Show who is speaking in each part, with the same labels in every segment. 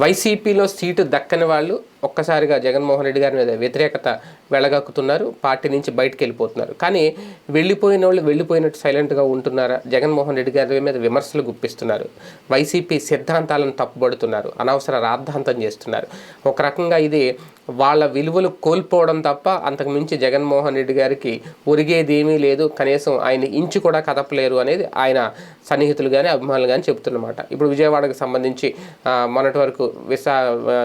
Speaker 1: వైసీపీలో సీటు దక్కని వాళ్ళు ఒక్కసారిగా జగన్మోహన్ రెడ్డి గారి మీద వ్యతిరేకత వెళ్ళగక్కుతున్నారు పార్టీ నుంచి బయటకు వెళ్ళిపోతున్నారు కానీ వెళ్ళిపోయిన వాళ్ళు వెళ్ళిపోయినట్టు సైలెంట్గా ఉంటున్నారా? జగన్మోహన్ రెడ్డి గారి మీద విమర్శలు గుప్పిస్తున్నారు. వైసీపీ సిద్ధాంతాలను తప్పుబడుతున్నారు. అనవసర రాద్ధాంతం చేస్తున్నారు. ఒక రకంగా ఇది వాళ్ళ విలువలు కోల్పోవడం తప్ప అంతకుమించి జగన్మోహన్ రెడ్డి గారికి ఒరిగేది ఏమీ లేదు. కనీసం ఆయన ఇంచు కూడా కదపలేరు అనేది ఆయన సన్నిహితులు కానీ అభిమానులు కానీ చెబుతున్నమాట. ఇప్పుడు విజయవాడకు సంబంధించి మొన్నటి వరకు విశా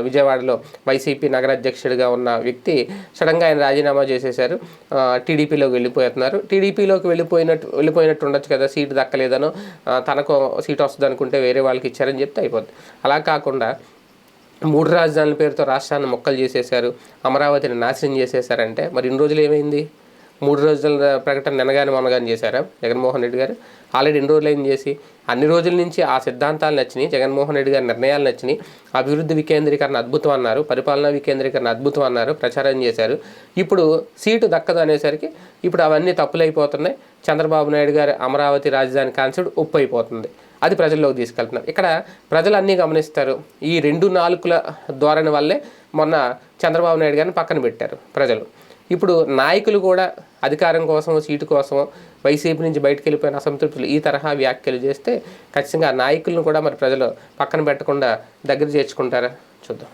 Speaker 1: విజయవాడలో వైసీపీ నగర అధ్యక్షుడిగా ఉన్న వ్యక్తి సడన్గా ఆయన రాజీనామా చేసేశారు. టీడీపీలోకి వెళ్ళిపోతున్నారు. టీడీపీలోకి వెళ్ళిపోయినట్టు వెళ్ళిపోయినట్టు ఉండొచ్చు కదా సీటు దక్కలేదనో తనకు సీట్ వస్తుంది అనుకుంటే వేరే వాళ్ళకి ఇచ్చారని చెప్తే అయిపోద్ది. అలా కాకుండా మూడు రాజధానుల పేరుతో రాష్ట్రాన్ని మొక్కలు చేసేశారు అమరావతిని నాశనం చేసేశారంటే మరి ఇన్ని రోజులు ఏమైంది? మూడు రోజుల ప్రకటన నినగానే మొన్నగాని చేశారా? జగన్మోహన్ రెడ్డి గారు? ఆల్రెడీ ఎన్ని రోజులు ఏం చేసి? అన్ని రోజుల నుంచి ఆ సిద్ధాంతాలు నచ్చినాయి జగన్మోహన్ రెడ్డి గారి నిర్ణయాలు నచ్చినాయి. అభివృద్ధి వికేంద్రీకరణ అద్భుతం అన్నారు పరిపాలనా వికేంద్రీకరణ అద్భుతం అన్నారు ప్రచారం చేశారు. ఇప్పుడు సీటు దక్కదు అనేసరికి ఇప్పుడు అవన్నీ తప్పులైపోతున్నాయి. చంద్రబాబు నాయుడు గారి అమరావతి రాజధాని కాన్సెప్ట్ ఉప్పు అయిపోతుంది అది ప్రజల్లోకి తీసుకెళ్తున్నారు ఇక్కడ ప్రజలు అన్నీ గమనిస్తారు. ఈ రెండు నాలుగుల ధోరణి వల్లే మొన్న చంద్రబాబు నాయుడు గారిని పక్కన పెట్టారు ప్రజలు. ఇప్పుడు నాయకులు కూడా అధికారం కోసం సీటు కోసం వైసీపీ నుంచి బయటకు వెళ్ళిపోయిన అసంతృప్తులు ఈ తరహా వ్యాఖ్యలు చేస్తే ఖచ్చితంగా ఆ నాయకులను కూడా మరి ప్రజలు పక్కన పెట్టకుండా దగ్గర చేర్చుకుంటారా? చూద్దాం.